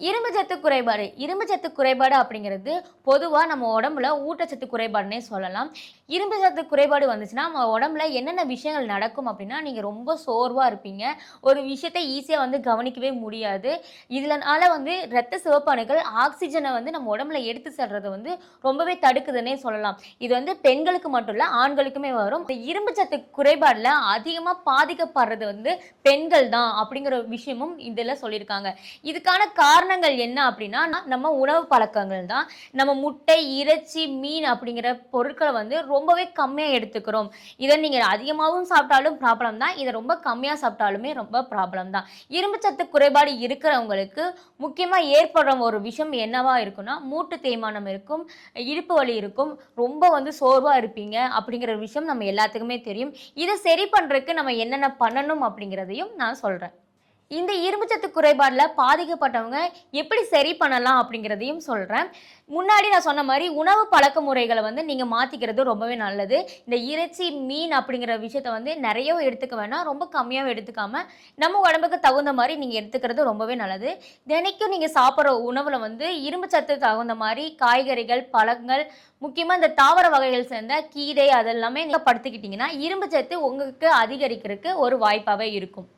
இரும்பு சத்து குறைபாடு. இரும்பு சத்து குறைபாடு அப்படிங்கிறது பொதுவாக நம்ம உடம்புல ஊட்டச்சத்து குறைபாடுனே சொல்லலாம். இரும்பு சத்து குறைபாடு வந்துச்சுன்னா நம்ம உடம்புல என்னென்ன விஷயங்கள் நடக்கும் அப்படின்னா நீங்கள் ரொம்ப சோர்வாக இருப்பீங்க. ஒரு விஷயத்தை ஈஸியாக வந்து கவனிக்கவே முடியாது. இதனால் வந்து இரத்த சிவப்பணுக்கள் ஆக்சிஜனை வந்து நம்ம உடம்புல எடுத்து செல்றது வந்து ரொம்பவே தடுக்குதுன்னே சொல்லலாம். இது வந்து பெண்களுக்கு மட்டும் இல்லை ஆண்களுக்குமே வரும். இந்த இரும்பு சத்து குறைபாடில் அதிகமாக பாதிக்கப்படுறது வந்து பெண்கள் தான் அப்படிங்கிற விஷயமும் இதில் சொல்லியிருக்காங்க. இதுக்கான காரணம் காரணங்கள் என்ன அப்படின்னா நம்ம உணவு பழக்கங்கள் தான். நம்ம முட்டை இறைச்சி மீன் அப்படிங்கிற பொருட்களை வந்து ரொம்பவே கம்மியாக எடுத்துக்கிறோம். இதை நீங்கள் அதிகமாகவும் சாப்பிட்டாலும் ப்ராப்ளம் தான். இதை ரொம்ப கம்மியாக சாப்பிட்டாலுமே ரொம்ப ப்ராப்ளம் தான். இரும்பு சத்து குறைபாடு இருக்கிறவங்களுக்கு முக்கியமாக ஏற்படுற ஒரு விஷயம் என்னவா இருக்குன்னா மூட்டு தேய்மானம் இருக்கும் இடுப்பு வலி இருக்கும் ரொம்ப வந்து சோர்வாக இருப்பீங்க அப்படிங்கிற விஷயம் நம்ம எல்லாத்துக்குமே தெரியும். இதை சரி பண்ணுறதுக்கு நம்ம என்னென்ன பண்ணணும் அப்படிங்கிறதையும் நான் சொல்கிறேன் இந்த இரும்புச்சத்து குறைபாடில் பாதிக்கப்பட்டவங்க எப்படி சரி பண்ணலாம் அப்படிங்கிறதையும் சொல்கிறேன் முன்னாடி நான் சொன்ன மாதிரி உணவு பழக்க முறைகளை வந்து நீங்கள் மாற்றிக்கிறது ரொம்பவே நல்லது. இந்த இறைச்சி மீன் அப்படிங்கிற விஷயத்த வந்து நிறைய எடுத்துக்க வேணாம். ரொம்ப கம்மியாகவும் எடுத்துக்காமல் நம்ம உடம்புக்கு தகுந்த மாதிரி நீங்கள் எடுத்துக்கிறது ரொம்பவே நல்லது. தினைக்கும் நீங்கள் சாப்பிட்ற உணவில் வந்து இரும்புச்சத்து தகுந்த மாதிரி காய்கறிகள் பழங்கள் முக்கியமாக இந்த தாவர வகைகள் சேர்ந்த கீரை அதெல்லாமே நீங்கள் படுத்துக்கிட்டிங்கன்னா இரும்பு சத்து உங்களுக்கு அதிகரிக்கிறதுக்கு ஒரு வாய்ப்பாகவே இருக்கும்.